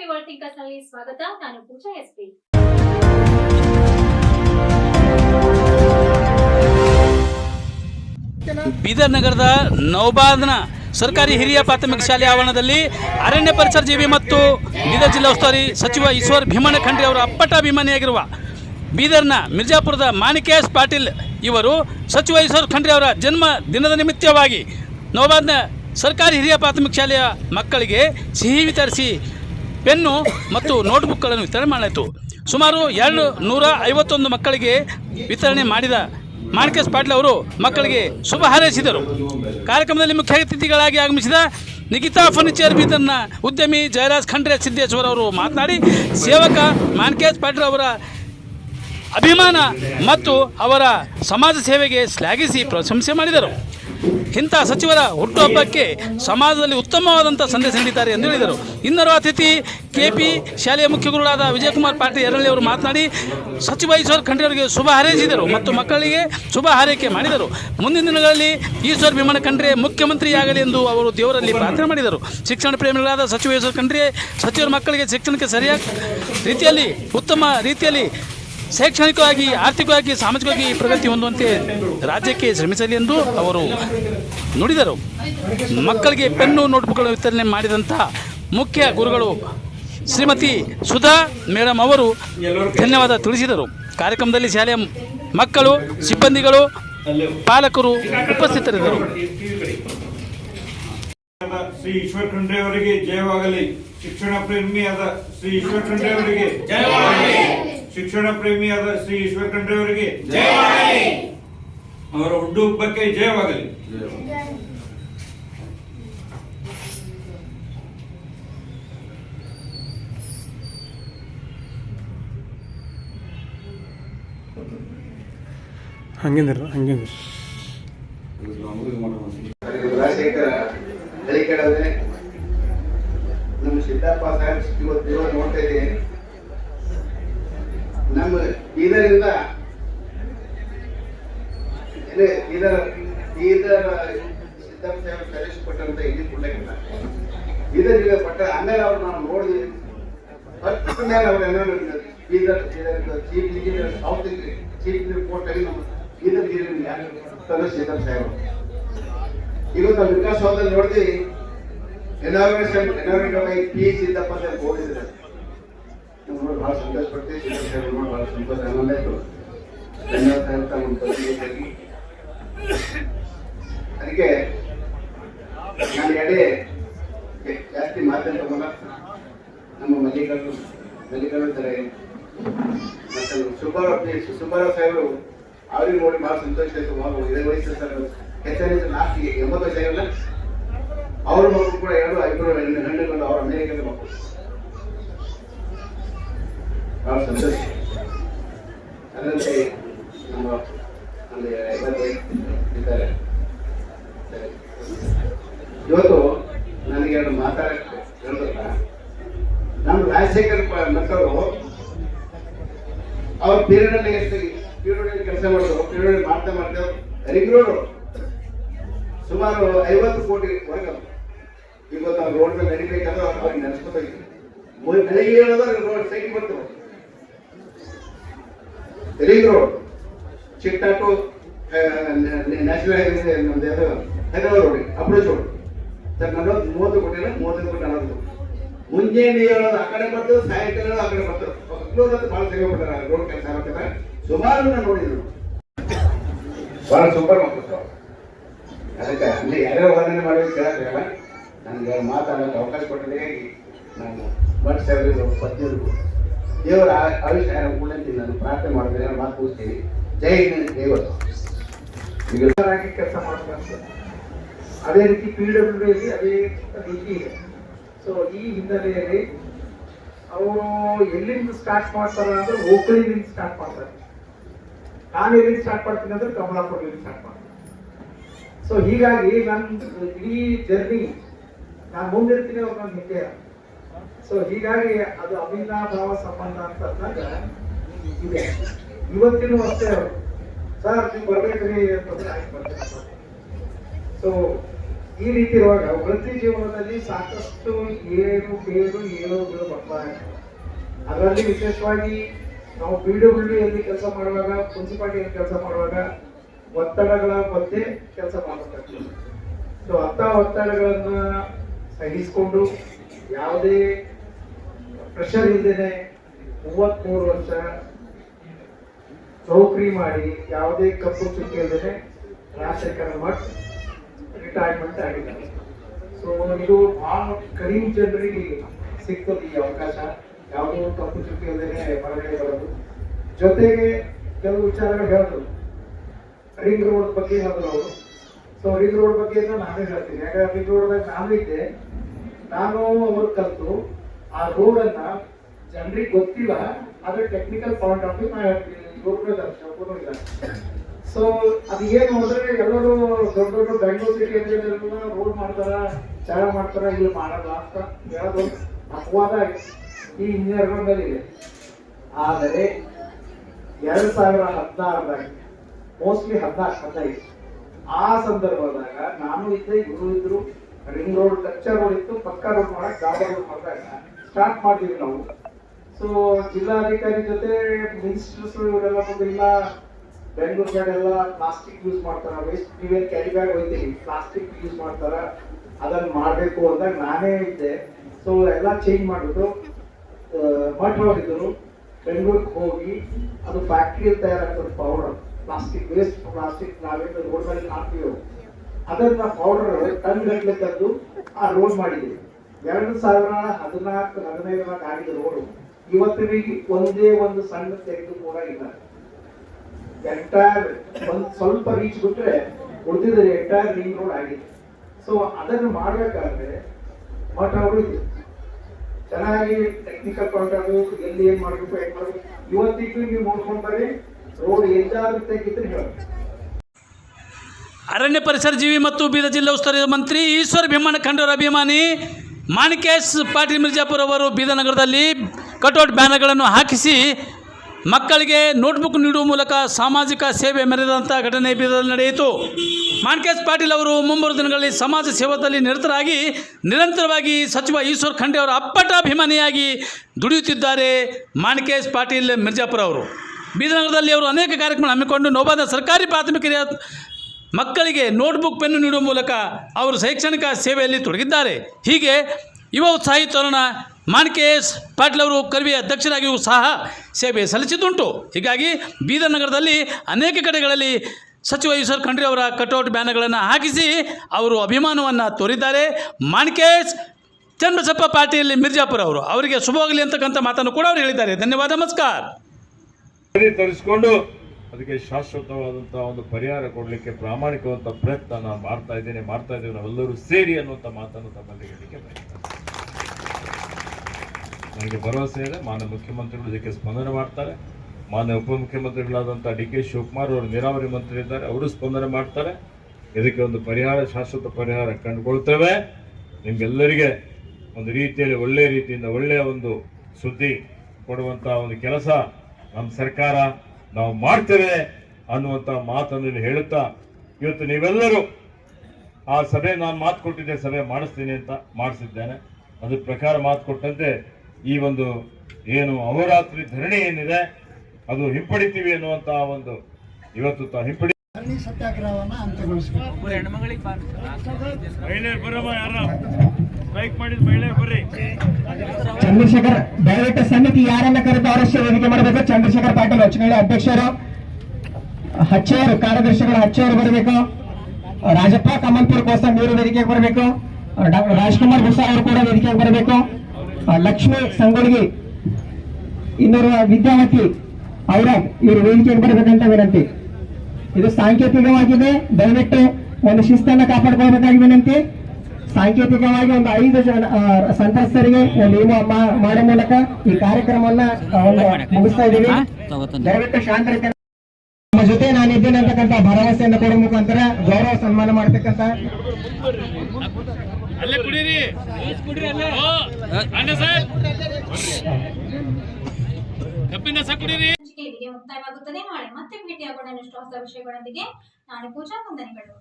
ಸ್ವಾಗತ. ನಾನು ಪೂಜಾ ಬೀದರ್ ನಗರದ ನವಬಾದ್ನ ಸರ್ಕಾರಿ ಹಿರಿಯ ಪ್ರಾಥಮಿಕ ಶಾಲೆ ಆವರಣದಲ್ಲಿ ಅರಣ್ಯ ಪರಿಸರ ಜೀವಿ ಮತ್ತು ಬೀದರ್ ಜಿಲ್ಲಾ ಉಸ್ತುವಾರಿ ಸಚಿವ ಈಶ್ವರ್ ಭೀಮಣ್ಣ ಖಂಡ್ರಿ ಅವರ ಅಪ್ಪಟ ಅಭಿಮಾನಿಯಾಗಿರುವ ಬೀದರ್ನ ಮಿರ್ಜಾಪುರದ ಮಾಣಿಕೇಶ್ ಪಾಟೀಲ್ ಇವರು ಸಚಿವ ಈಶ್ವರ್ ಖಂಡ್ರಿ ಅವರ ಜನ್ಮ ದಿನದ ನಿಮಿತ್ತವಾಗಿ ನವಬಾದ್ನ ಸರ್ಕಾರಿ ಹಿರಿಯ ಪ್ರಾಥಮಿಕ ಶಾಲೆಯ ಮಕ್ಕಳಿಗೆ ಸಿಹಿ ವಿತರಿಸಿ ಪೆನ್ನು ಮತ್ತು ನೋಟ್ಬುಕ್ಗಳನ್ನು ವಿತರಣೆ ಮಾಡಲಾಯಿತು. ಸುಮಾರು ಎರಡು ನೂರ ಐವತ್ತೊಂದು ಮಕ್ಕಳಿಗೆ ವಿತರಣೆ ಮಾಡಿದ ಮಾಣಿಕೇಸ್ ಪಾಟೀಲ್ ಅವರು ಮಕ್ಕಳಿಗೆ ಶುಭ ಹಾರೈಸಿದರು. ಕಾರ್ಯಕ್ರಮದಲ್ಲಿ ಮುಖ್ಯ ಅತಿಥಿಗಳಾಗಿ ಆಗಮಿಸಿದ ನಿಖಿತಾ ಫರ್ನಿಚರ್ ಬೀದರ್ನ ಉದ್ಯಮಿ ಜಯರಾಜ್ ಖಂಡ್ರೆ ಸಿದ್ದೇಶ್ವರ ಅವರು ಮಾತನಾಡಿ, ಸೇವಕ ಮಾಣಿಕೇಸ್ ಪಾಟೀಲ್ ಅವರ ಅಭಿಮಾನ ಮತ್ತು ಅವರ ಸಮಾಜ ಸೇವೆಗೆ ಶ್ಲಾಘಿಸಿ ಪ್ರಶಂಸೆ ಮಾಡಿದರು. ಇಂಥ ಸಚಿವರ ಹುಟ್ಟುಹಬ್ಬಕ್ಕೆ ಸಮಾಜದಲ್ಲಿ ಉತ್ತಮವಾದಂಥ ಸಂದೇಶ ನೀಡಿದ್ದಾರೆ ಎಂದು ಹೇಳಿದರು. ಇನ್ನರು ಅತಿಥಿ ಕೆಪಿ ಶಾಲೆಯ ಮುಖ್ಯಗುರುಗಳಾದ ವಿಜಯಕುಮಾರ್ ಪಾಟೀಲ್ ಎರಳ್ಳಿ ಅವರು ಮಾತನಾಡಿ, ಸಚಿವ ಈಶ್ವರ್ ಖಂಡ್ರೆ ಅವರಿಗೆ ಶುಭ ಹಾರೈಸಿದರು ಮತ್ತು ಮಕ್ಕಳಿಗೆ ಶುಭ ಹಾರೈಕೆ ಮಾಡಿದರು. ಮುಂದಿನ ದಿನಗಳಲ್ಲಿ ಈಶ್ವರ್ ವಿಮಾನ ಖಂಡ್ರೆ ಮುಖ್ಯಮಂತ್ರಿಯಾಗಲಿ ಎಂದು ಅವರು ದೇವರಲ್ಲಿ ಪ್ರಾರ್ಥನೆ ಮಾಡಿದರು. ಶಿಕ್ಷಣ ಪ್ರೇಮಿಗಳಾದ ಸಚಿವ ಈಶ್ವರ್ ಖಂಡ್ರೆ ಸಚಿವರ ಮಕ್ಕಳಿಗೆ ಶಿಕ್ಷಣಕ್ಕೆ ಸರಿಯಾದ ರೀತಿಯಲ್ಲಿ, ಉತ್ತಮ ರೀತಿಯಲ್ಲಿ ಶೈಕ್ಷಣಿಕವಾಗಿ, ಆರ್ಥಿಕವಾಗಿ, ಸಾಮಾಜಿಕವಾಗಿ ಪ್ರಗತಿ ಹೊಂದುವಂತೆ ರಾಜ್ಯಕ್ಕೆ ಶ್ರಮಿಸಲಿ ಎಂದು ಅವರು ನುಡಿದರು. ಮಕ್ಕಳಿಗೆ ಪೆನ್ನು ನೋಟ್ಬುಕ್ಗಳನ್ನು ವಿತರಣೆ ಮಾಡಿದಂಥ ಮುಖ್ಯ ಗುರುಗಳು ಶ್ರೀಮತಿ ಸುಧಾ ಮೇಡಮ್ ಅವರು ಧನ್ಯವಾದ ತಿಳಿಸಿದರು. ಕಾರ್ಯಕ್ರಮದಲ್ಲಿ ಶಾಲೆಯ ಮಕ್ಕಳು, ಸಿಬ್ಬಂದಿಗಳು, ಪಾಲಕರು ಉಪಸ್ಥಿತರಿದ್ದರು. ಶ್ರೀ ಈಶ್ವರ್ ಖಂಡ್ರೆ ಅವರಿಗೆ ಜಯವಾಗಲಿ. ಶಿಕ್ಷಣ ಪ್ರೇಮಿಯಾದ ಶ್ರೀ ಈಶ್ವರ್ ಖಂಡ್ರೆ ಅವರಿಗೆ ಜಯವಾಗಲಿ. ಶಿಕ್ಷಣ ಪ್ರೇಮಿಯಾದ ಶ್ರೀ ಈಶ್ವರ ಖಂಡ್ರೆ ಅವರಿಗೆ ಜಯವಾಗಲಿ ಅವರ ಹುಟ್ಟುಹಬ್ಬಕ್ಕೆ ಜಯವಾಗಲಿ. ಹಂಗೇನಿರ ಹಂಗೇನಿರ ರಾಜಶೇಖರ ನಮ್ಮ ಸಿದ್ದಪ್ಪ ಸಾಹೇಬ್ ಇವತ್ತು ಇವತ್ತು ನೋಡ್ತಾ ಇದ್ದೀನಿ. ನಮ್ಮ ಇದರಿಂದ ಇದರ ಇದರ ಸಾಹೇಬ್ ಕಲಿಸಿಕೊಟ್ಟಂತ ಇಲ್ಲಿ ಕೊಡಲಿಲ್ಲ ಇದರಿಂದ ಪಟ್ಟ ಆಮೇಲೆ ಅವ್ರು ನಾವು ನೋಡಿದ್ವಿ ಫಸ್ಟ್ ಮೇಲೆ ಅವ್ರು ಏನೋ Bidar chief engineer south chief report ಆಗಿ ನಮ್ಮ ಬೀದರ್ ಜಿಲ್ಲೆ ಯಾರು ಸಿದ್ದಪ್ಪ ಸಾಹೇಬ್ ಇವತ್ತು ನಾವು ವಿಕಾಸ್ ಸೌಧದಲ್ಲಿ ನೋಡ್ತೀವಿ ಎನಾಗ್ರೇಷನ್ ಎನಾಗ್ರೇಟ್ ಪಿ ಸಿದ್ದಪ್ಪ ಅಂತ ಬಹಳ ಸಂತೋಷ ಪಡ್ತೀವಿ ನೋಡಿ ಬಹಳ ಸಂತೋಷ ಆನಂದ ಆಯ್ತು ಧನ್ಯವಾದ ಹೇಳ್ತಾ ಅದಕ್ಕೆ ನಾನು ಎಡೆ ಜಾಸ್ತಿ ಮಾತಾಡ್ತವಲ್ಲ ನಮ್ಮ ಮಲ್ಲಿಕಾರ್ಜುನ ಮಲ್ಲಿಕಾರ್ಜುನ ಇದ್ದಾರೆ ಮತ್ತೆ ಸುಬ್ಬಾರಾವ್ ಸುಬ್ಬಾರಾವ್ ಸಾಹೇಬರು ಅವ್ರಿಗೆ ನೋಡಿ ಬಹಳ ಸಂತೋಷ ಆಯ್ತು ಬಾಬು ಇದೇ ವಯಸ್ಸು ಸರ್ ಹೆಚ್ಚಿನ ಲಾಸ್ಟ್ ಎಂಬತ್ತು ವಯಸ್ಸು ಅವ್ರ ಮಕ್ಕಳು ಕೂಡ ಎರಡು ಐಬ್ರೋ ಹೆಣ್ಣು ಹೆಣ್ಣುಗಳು ಅವ್ರ ಅಮೇರಿಕದ ಮಕ್ಕಳು ಬಹಳ ಸಂತೋಷ ಅದರಲ್ಲಿ ನಮ್ಮ ಒಂದು ಸರಿ. ಇವತ್ತು ನನಗೆ ಎರಡು ಮಾತಾಡಕ್ಕೆ ನಮ್ಮ ರಾಜಶೇಖರ್ ಮಕ್ಕಳು ಅವ್ರ ಪೀರಿಯಡಲ್ಲಿ ಎಷ್ಟು ಪೀರಿಯಡ್ ಕೆಲಸ ಮಾಡಿದ್ರು. ಪೀರಿಯಡ್ ಮಾಡ್ತಾ ಮಾಡ್ತಾ ರಿಂಗ್ ಸುಮಾರು ಐವತ್ತು ಕೋಟಿ ವರ್ಗ. ಇವತ್ತು ಅವ್ರು ರೋಡ್ ಮೇಲೆ ನಡಿಬೇಕಾದ್ರೆ ಅವ್ರಿಗೆ ನೆನೆಸ್ಕೊತಾಗಿತ್ತು ಬೆಳಿಗ್ಗೆ ಹೇಳೋದ್ರೆ ರೋಡ್ ಸೈಡ್ ಬರ್ತವೆ ring road Chitta to national highway ನಮ್ದು ಯಾವ್ದು Hyderabad road approach road sir ನಲವತ್ತು ಮೂವತ್ತು ಕೋಟಿ ಮೂವತ್ತೈದು ಕೋಟಿ ನಲವತ್ತು ಮುಂಜಾನೆ ಹೇಳೋದು ಆ ಕಡೆ ಬರ್ತದೆ ಸಾಯಂಕಾಲ ಆ ಕಡೆ ಬರ್ತದೆ ಮಕ್ಕಳು ಅಂತ ಭಾಳ ಆ ರೋಡ್ ಕೆಲಸ ಮಾಡ್ತಾರೆ ಸುಮಾರು ನೋಡಿದ್ರು. ಭಾಳ ಸೂಪರ್ ಮಕ್ಕಳು ಅದಕ್ಕೆ ಅಲ್ಲಿ ಯಾರ್ಯಾರು ವರ್ಣನೆ ಮಾಡೋದು ಕೇಳಕ್ಕಾಗಲ್ಲ ನನಗೆ ಮಾತಾಡೋಕೆ ಅವಕಾಶ ಕೊಟ್ಟಿದ್ದಾಗಿ ನಾನು ಭಟ್ ಸಾಹೇಬರಿಗೂ ಪತ್ನಿಯರಿಗೂ ದೇವರ ಆವಿಷ್ಕಾರ ಉಳ್ಳಂತೆ ನಾನು ಪ್ರಾರ್ಥನೆ ಮಾಡಿದ್ರೆ ನಾನು ಮಾತು ಕೂಗ್ತೀನಿ ಜೈ ದೇವರು. ಆಗಿ ಕೆಲಸ ಮಾಡ್ತಾರೆ ಅದೇ ರೀತಿ ಪಿ ಡಬ್ಲ್ಯೂ ಅದೇ ರೀತಿ ಇದೆ. ಸೊ ಈ ಹಿನ್ನೆಲೆಯಲ್ಲಿ ಅವರು ಎಲ್ಲಿಂದ ಸ್ಟಾರ್ಟ್ ಮಾಡ್ತಾರೆ ಅಂದ್ರೆ ಓಕಳಿಯಿಂದ ಸ್ಟಾರ್ಟ್ ಮಾಡ್ತಾರೆ ನಾನು ಎಲ್ಲಿಂದ ಸ್ಟಾರ್ಟ್ ಮಾಡ್ತೀನಿ ಅಂದ್ರೆ ಕಮಲಾಪುರದಿಂದ ಸ್ಟಾರ್ಟ್ ಮಾಡ್ತೀನಿ. ಸೊ ಹೀಗಾಗಿ ನನ್ನ ಇಡೀ ಜರ್ನಿ ನಾನು ಮುಂದಿರ್ತೀನಿ ಅವ್ರು ನನ್ನ ಸೊ ಹೀಗಾಗಿ ಅದು ಅವಿನಾಭಾವ ಸಂಬಂಧ ಅಂತ ಅಂದಾಗ, ಇದೆ. ಇವತ್ತಿನೂ ಅಷ್ಟೇ ಸರ್, ನೀವು ಬರ್ಬೇಕ್ರಿ ಅಂತಂದ್ರೆ ಸೊ ಈ ರೀತಿ ಇರುವಾಗ ವೃತ್ತಿ ಜೀವನದಲ್ಲಿ ಸಾಕಷ್ಟು ಏನು ಬೇರು ಏನೋ ಬರ್ತಾ ಇದೆ ಅದರಲ್ಲಿ ವಿಶೇಷವಾಗಿ ನಾವು ಪಿ ಡಬ್ಲ್ಯೂ ಎಲ್ಲಿ ಕೆಲಸ ಮಾಡುವಾಗ ಮುನ್ಸಿಪಾಲ್ಟಿಯಲ್ಲಿ ಕೆಲಸ ಮಾಡುವಾಗ ಒತ್ತಡಗಳ ಮಧ್ಯೆ ಕೆಲಸ ಮಾಡಬೇಕಾಗ್ತದೆ ಸೊ ಅಂಥ ಒತ್ತಡಗಳನ್ನ ಸಹಿಸಿಕೊಂಡು ಯಾವುದೇ ಪ್ರೆಷರ್ ಇಲ್ಲದೇನೆ ಮೂವತ್ಮೂರು ವರ್ಷ ನೌಕರಿ ಮಾಡಿ ಯಾವುದೇ ಕಪ್ಪು ಚುಕ್ಕಿ ಇಲ್ಲದೇನೆ ರಾಜಶೇಖರ ಮಠ್ ರಿಟೈರ್ಮೆಂಟ್ ಆಗಿದ್ದಾರೆ. ಸೊ ಇದು ಭಾಳ ಕಡಿಮೆ ಜನರಿಗೆ ಸಿಗ್ತದೆ ಈ ಅವಕಾಶ. ಯಾವುದೋ ಕಪ್ಪು ಚುಕ್ಕಿ ಇಲ್ಲದೇನೆ ಹೊರಗಡೆ ಬರೋದು. ಜೊತೆಗೆ ಕೆಲವು ವಿಚಾರಗಳು ಹೇಳಿದ್ರು ರಿಂಗ್ ರೋಡ್ ಬಗ್ಗೆ ಹೇಳಿದ್ರು ಅವರು. ಸೊ ರಿಂಗ್ ರೋಡ್ ಬಗ್ಗೆ ನಾನೇ ಹೇಳ್ತೀನಿ. ಯಾಕಂದ್ರೆ ರಿಂಗ್ ರೋಡ್ ನಾನು ಇದ್ದೆ ನಾನು ಅವ್ರು ಕಲ್ತು ಆ ರೋಡ್ ಅನ್ನ ಜನರಿಗೆ ಗೊತ್ತಿಲ್ಲ, ಆದ್ರೆ ಟೆಕ್ನಿಕಲ್ ಪಾಯಿಂಟ್ ಆಫ್ ವ್ಯೂ ನಾ ಹೇಳ್ತೀನಿ ಇಲ್ಲ. ಸೊ ಅದು ಏನು ಹೋದ್ರೆ ಎಲ್ಲರೂ ದೊಡ್ಡ ದೊಡ್ಡ ಬೆಂಗಳೂರು ಸಿಟಿ ರೋಡ್ ಮಾಡ್ತಾರ, ಚಾರ ಮಾಡ್ತಾರ, ಇಲ್ಲಿ ಮಾಡಲ್ಲ ಅಂತ ಹೇಳೋದು ಅಪವಾದ ಈ ಇಂಜಿನಿಯರ್ಗಳ ಇದೆ ಆದರೆ ಎರಡ್ ಸಾವಿರ ಹದಿನಾರದಾಗ ಮೋಸ್ಟ್ಲಿ ಹದಿನಾರು, ಹದಿನೈದು, ಆ ಸಂದರ್ಭದಾಗ ನಾನು ಇದ್ದೆ, ಇವರು ಇದ್ರು ರಿಂಗ್ ರೋಡ್ ಕಚ್ಚಾ ರೋಡ್ ಇತ್ತು, ಪಕ್ಕ ರೋಡ್ ಮಾಡಕ್ ಗಾಡಿ ರೋಡ್ ಮಾಡಿದಾಗ ಸ್ಟಾರ್ಟ್ ಮಾಡಿದ್ವಿ ನಾವು. ಸೊ ಜಿಲ್ಲಾಧಿಕಾರಿ ಜೊತೆ ಮಿನಿಸ್ಟರ್ಸ್ ಇವರೆಲ್ಲ ಬಂದು, ಇಲ್ಲ ಬೆಂಗಳೂರು ಕಡೆ ಎಲ್ಲ ಪ್ಲಾಸ್ಟಿಕ್ ಯೂಸ್ ಮಾಡ್ತಾರೆ ವೇಸ್ಟ್ ನೀವೇನ್ ಕ್ಯಾರಿ ಬ್ಯಾಗ್ ಹೋಯ್ತೀವಿ ಪ್ಲಾಸ್ಟಿಕ್ ಯೂಸ್ ಮಾಡ್ತಾರೆ ಅದನ್ನ ಮಾಡಬೇಕು ಅಂದಾಗ ನಾನೇ ಇದ್ದೆ. ಸೊ ಎಲ್ಲ ಚೇಂಜ್ ಮಾಡಿಬಿಟ್ಟು ಮಠ ಹೋಗಿದ್ರು ಬೆಂಗಳೂರಿಗೆ ಹೋಗಿ, ಅದು ಫ್ಯಾಕ್ಟ್ರಿಯಲ್ಲಿ ತಯಾರಾಗ್ತದೆ ಪೌಡರ್ ಪ್ಲಾಸ್ಟಿಕ್ ವೇಸ್ಟ್ ಪ್ಲಾಸ್ಟಿಕ್ ನಾವೇನು ರೋಡ್ ಮೇಲೆ ಹಾಕ್ತೀವಿ ಅದನ್ನ ಪೌಡರ್ ಟನ್ ಗಟ್ಟಲೆ ತಂದು ಆ ರೋಡ್ ಮಾಡಿದ್ವಿ. ಎರಡು ಸಾವಿರ ಹದಿನಾಲ್ಕು ಹದಿನೈದರಾಗ ಆಗಿದ ರೋಡ್ ಇವತ್ತಿಗೆ ಒಂದೇ ಒಂದು ಸಣ್ಣ ತೆಗೆದು ಕೂಡ ಇಲ್ಲ. ಎಂಟೈರ್ ಒಂದ್ ಸ್ವಲ್ಪ ರೀಚ್ ಬಿಟ್ರೆ ಉಳಿದಿದ್ರೆ ಎಂಟೈರ್ ರಿಂಗ್ ರೋಡ್ ಆಗಿದೆ. ಸೊ ಅದನ್ನು ಮಾಡ್ಬೇಕಾದ್ರೆ ಮಠ ಅವರು ಚೆನ್ನಾಗಿ ಟೆಕ್ನಿಕಲ್ ವ್ಯೂ ಎಲ್ಲಿ ಏನ್ ಮಾಡ್ಬೇಕು ಏನ್ ಮಾಡ್ಬೇಕು. ಇವತ್ತಿಗೂ ನೀವು ನೋಡ್ಕೊಂಡ್ ಬರ್ರಿ ರೋಡ್ ಎಲ್ಲಾದ್ರೂ ತೆಗಿದ್ರೆ ಹೇಳಿ ಅರಣ್ಯ ಪರಿಸರ ಜೀವಿ ಮತ್ತು ಬೀದರ್ ಜಿಲ್ಲಾ ಉಸ್ತುವಾರಿ ಮಂತ್ರಿ ಈಶ್ವರ್ ಭೀಮಣ್ಣ ಖಂಡವರ ಅಭಿಮಾನಿ ಮಾಣಿಕೇಶ್ ಪಾಟೀಲ್ ಮಿರ್ಜಾಪುರ್ ಅವರು ಬೀದರ್ ನಗರದಲ್ಲಿ ಕಟೌಟ್ ಬ್ಯಾನರ್ಗಳನ್ನು ಹಾಕಿಸಿ ಮಕ್ಕಳಿಗೆ ನೋಟ್ಬುಕ್ ನೀಡುವ ಮೂಲಕ ಸಾಮಾಜಿಕ ಸೇವೆ ಮೆರೆದಂಥ ಘಟನೆ ಬೀದರಲ್ಲಿ ನಡೆಯಿತು. ಮಾಣಿಕೇಶ್ ಪಾಟೀಲ್ ಅವರು ಮುಂಬರುವ ದಿನಗಳಲ್ಲಿ ಸಮಾಜ ಸೇವದಲ್ಲಿ ನಿರತರಾಗಿ ನಿರಂತರವಾಗಿ ಸಚಿವ ಈಶ್ವರ್ ಖಂಡೆ ಅವರ ಅಪ್ಪಟ ಅಭಿಮಾನಿಯಾಗಿ ದುಡಿಯುತ್ತಿದ್ದಾರೆ ಮಾಣಿಕೇಶ್ ಪಾಟೀಲ್ ಮಿರ್ಜಾಪುರ ಅವರು. ಬೀದರ್ ನಗರದಲ್ಲಿ ಅವರು ಅನೇಕ ಕಾರ್ಯಕ್ರಮ ಹಮ್ಮಿಕೊಂಡು ನೋಬಾದ ಸರ್ಕಾರಿ ಪ್ರಾಥಮಿಕ ಮಕ್ಕಳಿಗೆ ನೋಟ್ಬುಕ್ ಪೆನ್ನು ನೀಡುವ ಮೂಲಕ ಅವರು ಶೈಕ್ಷಣಿಕ ಸೇವೆಯಲ್ಲಿ ತೊಡಗಿದ್ದಾರೆ. ಹೀಗೆ ಯುವ ಉತ್ಸಾಹಿ ತರುಣ ಮಾಣಿಕೇಶ್ ಪಾಟೀಲ್ ಅವರು ಕರ್ವಿ ಅಧ್ಯಕ್ಷರಾಗಿಯೂ ಸಹ ಸೇವೆ ಸಲ್ಲಿಸಿದ್ದುಂಟು. ಹೀಗಾಗಿ ಬೀದರ್ ನಗರದಲ್ಲಿ ಅನೇಕ ಕಡೆಗಳಲ್ಲಿ ಸಚಿವ ಈಶ್ವರ್ ಖಂಡ್ರೆ ಅವರ ಕಟೌಟ್ ಬ್ಯಾನರ್ಗಳನ್ನು ಹಾಕಿಸಿ ಅವರು ಅಭಿಮಾನವನ್ನು ತೋರಿದ್ದಾರೆ. ಮಾಣಿಕೇಶ್ ಚನ್ನಬಸಪ್ಪ ಪಾಟೀಲ್, ಮಿರ್ಜಾಪುರ ಅವರು, ಅವರಿಗೆ ಶುಭವಾಗಲಿ ಅಂತಕ್ಕಂಥ ಮಾತನ್ನು ಕೂಡ ಅವರು ಹೇಳಿದ್ದಾರೆ. ಧನ್ಯವಾದ, ನಮಸ್ಕಾರ. ತರಿಸ್ಕೊಂಡು ಅದಕ್ಕೆ ಶಾಶ್ವತವಾದಂಥ ಒಂದು ಪರಿಹಾರ ಕೊಡಲಿಕ್ಕೆ ಪ್ರಾಮಾಣಿಕವಂತ ಪ್ರಯತ್ನ ನಾನು ಮಾಡ್ತಾ ಇದ್ದೇನೆ, ಮಾಡ್ತಾ ಇದ್ದೇವೆ. ನಾವೆಲ್ಲರೂ ಸೇರಿ ಅನ್ನುವಂಥ ಮಾತನ್ನು ತಮ್ಮಲ್ಲಿ ಹೇಳಲಿಕ್ಕೆ ಬಯಸ್ತೇನೆ. ನನಗೆ ಭರವಸೆ ಇದೆ. ಮಾನ್ಯ ಮುಖ್ಯಮಂತ್ರಿಗಳು ಇದಕ್ಕೆ ಸ್ಪಂದನೆ ಮಾಡ್ತಾರೆ. ಮಾನ್ಯ ಉಪಮುಖ್ಯಮಂತ್ರಿಗಳಾದಂಥ ಡಿ ಕೆ ಶಿವಕುಮಾರ್ ಅವರು ನೀರಾವರಿ ಮಂತ್ರಿ ಇದ್ದಾರೆ. ಅವರು ಸ್ಪಂದನೆ ಮಾಡ್ತಾರೆ. ಇದಕ್ಕೆ ಒಂದು ಪರಿಹಾರ, ಶಾಶ್ವತ ಪರಿಹಾರ ಕಂಡುಕೊಳ್ತೇವೆ. ನಿಮಗೆಲ್ಲರಿಗೆ ಒಂದು ರೀತಿಯಲ್ಲಿ ಒಳ್ಳೆಯ ರೀತಿಯಿಂದ ಒಳ್ಳೆಯ ಒಂದು ಸುದ್ದಿ ಕೊಡುವಂಥ ಒಂದು ಕೆಲಸ ನಮ್ಮ ಸರ್ಕಾರ ನಾವು ಮಾಡ್ತೇವೆ ಅನ್ನುವಂಥ ಮಾತನ್ನು ಹೇಳುತ್ತಾ ಇವತ್ತು ನೀವೆಲ್ಲರೂ ಆ ಸಭೆ ನಾನು ಮಾತು ಕೊಟ್ಟಿದ್ದೆ ಸಭೆ ಮಾಡಿಸ್ತೀನಿ ಅಂತ ಮಾಡಿಸಿದ್ದೇನೆ. ಅದ್ರ ಪ್ರಕಾರ ಮಾತು ಕೊಟ್ಟಂತೆ ಈ ಒಂದು ಏನು ಅಹೋರಾತ್ರಿ ಧರಣಿ ಏನಿದೆ ಅದು ಹಿಂಪಡಿತೀವಿ ಅನ್ನುವಂತ ಒಂದು ಇವತ್ತು ತ- ಹಿಂಪಡಿ ಮಹಿಳೆಯರು ಬರಮ್ಮ ಯಾರ? ಸ್ಟ್ರೈಕ್ ಮಾಡಿದ ಮಹಿಳೆಯರು ಬರ್ರಿ. ಚಂದ್ರಶೇಖರ್, ದಯವಿಟ್ಟು ಸಮಿತಿ ಯಾರನ್ನ ಕರೆದು ಅವರಷ್ಟೇ ವೇದಿಕೆ ಮಾಡಬೇಕು? ಚಂದ್ರಶೇಖರ್ ಪಾಟೀಲ್ ಹೊಚ್ಚನಹಳ್ಳಿ ಅಧ್ಯಕ್ಷರು. ಹಚ್ಚೇರು, ಕಾರ್ಯದರ್ಶಿಗಳು ಹಚ್ಚೇರು ಬರಬೇಕು. ರಾಜಪ್ಪ, ಕಮಲ್ಪುರ್ ಕೋಸ ನೀರು ವೇದಿಕೆಗೆ ಬರಬೇಕು. ಡಾಕ್ಟರ್ ರಾಜ್ಕುಮಾರ್ ಹುಸಾ ಅವರು ಕೂಡ ವೇದಿಕೆಗೆ ಬರಬೇಕು. ಲಕ್ಷ್ಮಿ ಸಂಗೊಳ್ಗಿ ಇನ್ನೊರು ವಿದ್ಯಾವತಿ ಅವರ ಇವರು ವೇದಿಕೆಗೆ ಬರಬೇಕಂತ ವಿನಂತಿ. ಇದು ಸಾಂಕೇತಿಕವಾಗಿದೆ. ದಯವಿಟ್ಟು ಒಂದು ಶಿಸ್ತನ್ನು ಕಾಪಾಡ್ಕೊಳ್ಬೇಕಾಗಿ ವಿನಂತಿ. ಸಾಂಕೇತಿಕವಾಗಿ ಒಂದು ಐದು ಜನ ಸಂತ್ರಸ್ತರಿಗೆ ನೀವು ಮಾ- ಮಾಡೋ ಮೂಲಕ ಈ ಕಾರ್ಯಕ್ರಮವನ್ನ ಮುಗಿಸ್ತಾ ಇದ್ದೀವಿ. ದಯವಿಟ್ಟು ಶಾಂತ ರೀತಿಯಲ್ಲಿ ನಮ್ಮ ಜೊತೆ ನಾನಿದ್ದೇನೆ ಅಂತಕ್ಕಂಥ ಭರವಸೆಯನ್ನು ಕೊಡೋ ಮುಖಾಂತರ ಗೌರವ ಸನ್ಮಾನ ಇಲ್ಲಿಗೆ ಮುಕ್ತಾಯವಾಗುತ್ತದೆ. ನಾಳೆ ಮತ್ತೆ ಭೇಟಿಯಾಗೋಣ ಇಷ್ಟು ಹೊಸ ವಿಷಯಗಳೊಂದಿಗೆ. ನಾನು ಪೂಜಾ ವಂದನೆಗಳು